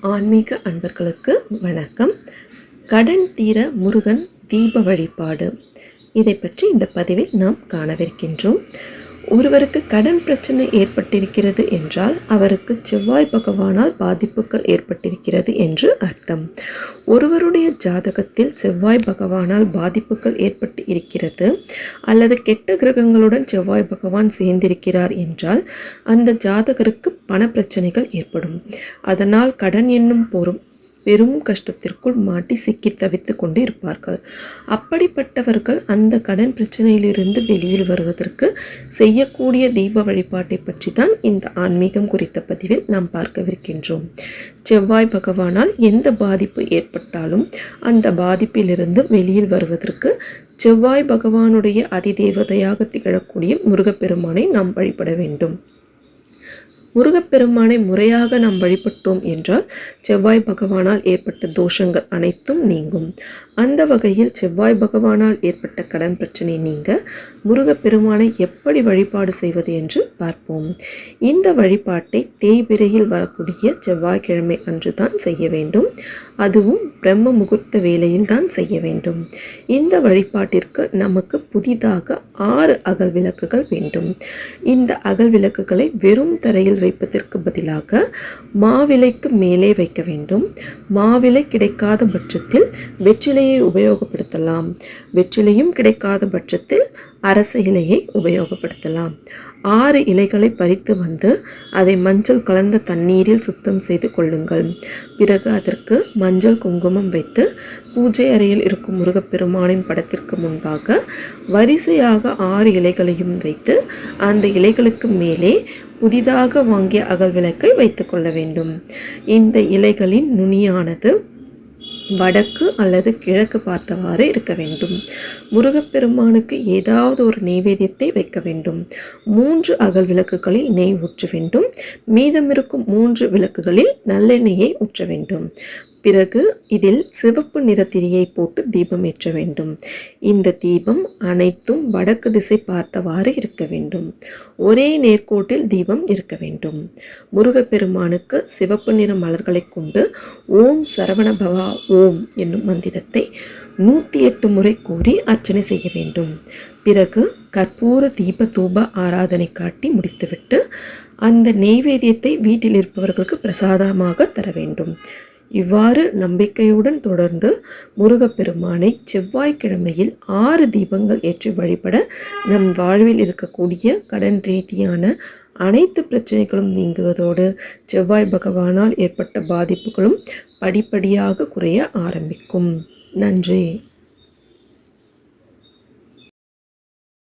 ஆன்மீக அன்பர்களுக்கு வணக்கம். கடன் தீர முருகன் தீப வழிபாடு. இதை பற்றி இந்த பதிவில் நாம் காணவிருக்கின்றோம். ஒருவருக்கு கடன் பிரச்சனை ஏற்பட்டிருக்கிறது என்றால் அவருக்கு செவ்வாய் பகவானால் பாதிப்புகள் ஏற்பட்டிருக்கிறது என்று அர்த்தம். ஒருவருடைய ஜாதகத்தில் செவ்வாய் பகவானால் பாதிப்புகள் ஏற்பட்டு இருக்கிறது அல்லது கெட்ட கிரகங்களுடன் செவ்வாய் பகவான் சேர்ந்திருக்கிறார் என்றால் அந்த ஜாதகருக்கு பண பிரச்சனைகள் ஏற்படும். அதனால் கடன் என்னும் பொறும் பெரும் கஷ்டத்திற்குள் மாட்டி சிக்கி தவித்து கொண்டு இருப்பார்கள். அப்படிப்பட்டவர்கள் அந்த கடன் பிரச்சனையிலிருந்து வெளியில் வருவதற்கு செய்யக்கூடிய தீப வழிபாட்டை பற்றி தான் இந்த ஆன்மீகம் குறித்த பதிவில் நாம் பார்க்கவிருக்கின்றோம். செவ்வாய் பகவானால் எந்த பாதிப்பு ஏற்பட்டாலும் அந்த பாதிப்பிலிருந்து வெளியில் வருவதற்கு செவ்வாய் பகவானுடைய அதிதேவதையாக திகழக்கூடிய முருகப்பெருமானை நாம் வழிபட வேண்டும். முருகப்பெருமானை முறையாக நாம் வழிபட்டோம் என்றால் செவ்வாய் பகவானால் ஏற்பட்ட தோஷங்கள் அனைத்தும் நீங்கும். அந்த வகையில் செவ்வாய் பகவானால் ஏற்பட்ட கடன் பிரச்சனை நீங்க முருகப்பெருமானை எப்படி வழிபாடு செய்வது என்று பார்ப்போம். இந்த வழிபாட்டை தேய்பிரையில் வரக்கூடிய செவ்வாய்க்கிழமை அன்று தான் செய்ய வேண்டும். அதுவும் பிரம்ம முகூர்த்த வேளையில் தான் செய்ய வேண்டும். இந்த வழிபாட்டிற்கு நமக்கு புதிதாக ஆறு அகல் விளக்குகள் வேண்டும். இந்த அகல் விளக்குகளை வெறும் தரையில் வைப்பதற்கு பதிலாக மாவிலைக்கு மேலே வைக்க வேண்டும். மாவிலை கிடைக்காத பட்சத்தில் வெற்றிலையை உபயோகப்படுத்தலாம். வெற்றிலையும் கிடைக்காத பட்சத்தில் அரச இலையை உபயோகப்படுத்தலாம். ஆறு இலைகளை பறித்து வந்து அதை மஞ்சள் கலந்த தண்ணீரில் சுத்தம் செய்து கொள்ளுங்கள். பிறகு அதற்கு மஞ்சள் குங்குமம் வைத்து பூஜை அறையில் இருக்கும் முருகப்பெருமானின் படத்திற்கு முன்பாக வரிசையாக ஆறு இலைகளையும் வைத்து அந்த இலைகளுக்கு மேலே புதிதாக வாங்கிய அகல் விளக்கை வைத்துக்கொள்ள வேண்டும். இந்த இலைகளின் நுனியானது வடக்கு அல்லது கிழக்கு பார்த்தவாறு இருக்க வேண்டும். முருகப்பெருமானுக்கு ஏதாவது ஒரு நெய்வேத்தியத்தை வைக்க வேண்டும். மூன்று அகல் விளக்குகளில் நெய் ஊற்ற வேண்டும். மீதமிருக்கும் மூன்று விளக்குகளில் நல்லெண்ணெயை ஊற்ற வேண்டும். பிறகு இதில் சிவப்பு நிற திரியை போட்டு தீபம் ஏற்ற வேண்டும். இந்த தீபம் அனைத்தும் வடக்கு திசை பார்த்தவாறு இருக்க வேண்டும். ஒரே நேர்கோட்டில் தீபம் இருக்க வேண்டும். முருகப்பெருமானுக்கு சிவப்பு நிற மலர்களை கொண்டு ஓம் சரவண பவா ஓம் என்னும் மந்திரத்தை நூற்றி எட்டு முறை கூறி அர்ச்சனை செய்ய வேண்டும். பிறகு கற்பூர தீப தூப ஆராதனை காட்டி முடித்துவிட்டு அந்த நெய்வேத்தியத்தை வீட்டில் இருப்பவர்களுக்கு பிரசாதமாக தர வேண்டும். இவ்வாறு நம்பிக்கையுடன் தொடர்ந்து முருகப்பெருமானை செவ்வாய்க்கிழமையில் ஆறு தீபங்கள் ஏற்றி வழிபட நம் வாழ்வில் இருக்கக்கூடிய கடன் ரீதியான அனைத்து பிரச்சனைகளும் நீங்குவதோடு செவ்வாய் பகவானால் ஏற்பட்ட பாதிப்புகளும் படிப்படியாக குறைய ஆரம்பிக்கும். நன்றி.